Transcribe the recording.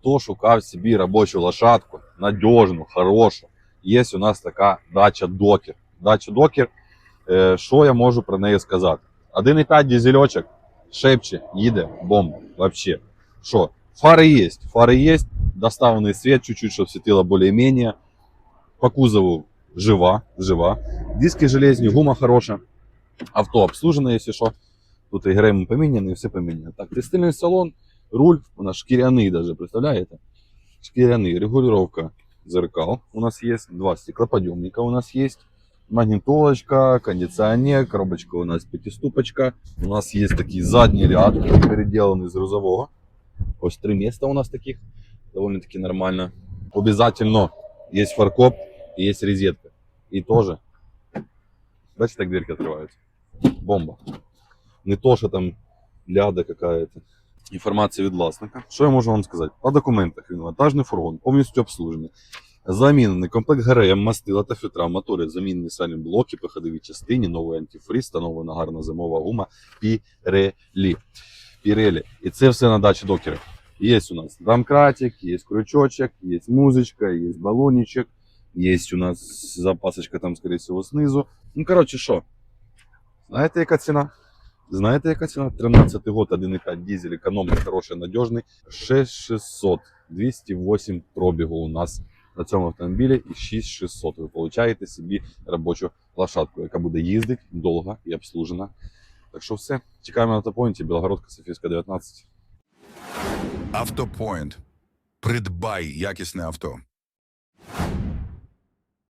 хто шукав собі робочу лошадку, надіжну, хорошу, є у нас така дача докер. Дача докер. Е, Що я можу про неї сказати? 1,5 дизельочок, шепче, їде, бомба. Вообще. Що? Фари є, фари є, доставлений світ, чуть-чуть, щоб світило більш-менш. По кузову жива, жива. Диски железні, гума хороша. Авто обслужене, якщо що. Тут і грейм поміняний, все поміняно. Так, текстильний салон, руль, у нас шкіряний даже, представляєте? Шкіряний, регулировка зеркал у нас есть, два стеклоподъемника у нас есть, магнитолочка, кондиционер, коробочка у нас пятиступочка. У нас есть такие задний ряд, переделанный из грузового. Ось три места у нас таких, довольно-таки нормально. Обязательно есть фаркоп и есть розетка. И тоже, бачите, так дверки открываются. Бомба. Не то, що там ляда какая-то. Інформація від власника. Що я можу вам сказати? По документах він вантажний фургон, повністю обслужений. Замінений комплект ГРМ, мастила та фільтра, мотори, замінені сальні блоки, по ходовій частині, новий антифриз, встановлена гарна зимова гума Пірелі. Пірелі. І це все на дачі докерів. Є у нас домкратик, є крючочок, є музичка, є балончик, є у нас запасочка там, скорее всего, снизу. Ну, коротше, що? Знаєте, яка ціна? Знаєте, яка ціна? 13 год, 1,5 дизель, економний, хороший, надіжний. 6600, 208 пробігу у нас на цьому автомобілі і 6600. Ви получаєте собі робочу лошадку, яка буде їздити довго і обслужена. Так що все, чекаємо на автопоінті, Білогородка, Софійська, 19. Автопоінт. Придбай якісне авто.